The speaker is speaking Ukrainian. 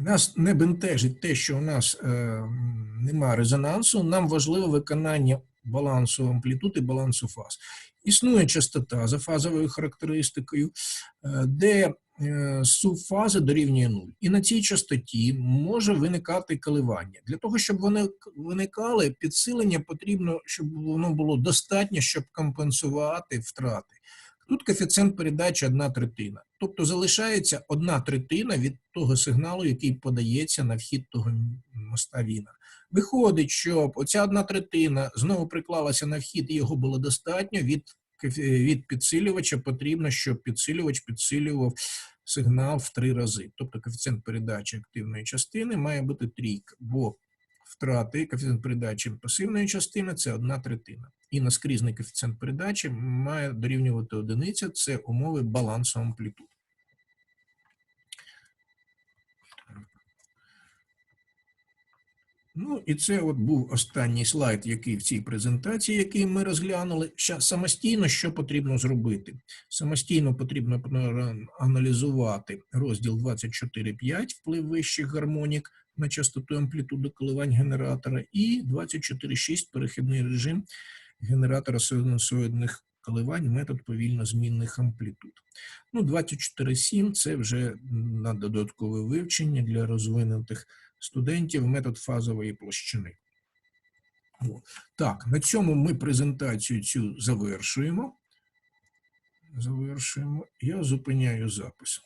Нас не бентежить те, що у нас е, м, нема резонансу. Нам важливо виконання балансу амплітуд і балансу фаз. Існує частота за фазовою характеристикою, е, де е, сув фази дорівнює 0. І на цій частоті може виникати коливання. Для того, щоб вони виникали, підсилення потрібно, щоб воно було достатньо, щоб компенсувати втрати. Тут коефіцієнт передачі одна третина. Тобто залишається одна третина від того сигналу, який подається на вхід того моста Віна. Виходить, що оця одна третина знову приклалася на вхід, і його було достатньо. Від, від підсилювача потрібно, щоб підсилювач підсилював сигнал в три рази. Тобто коефіцієнт передачі активної частини має бути трійка, бо втрати коефіцієнт передачі пасивної частини це одна третина. І наскрізний коефіцієнт передачі має дорівнювати одиниця, це умови балансу амплітуд. Ну, і це от був останній слайд, який в цій презентації, який ми розглянули. Ща самостійно що потрібно зробити? Самостійно потрібно аналізувати розділ 24.5 вплив вищих гармонік на частоту і амплітуду коливань генератора і 24.6 перехідний режим генератора синусоїдних коливань метод повільно змінних амплітуд. Ну, 24.7 це вже на додаткове вивчення для розвинутих студентів метод фазової площини. О, Так, на цьому ми презентацію цю завершуємо. Завершуємо. Я зупиняю запис.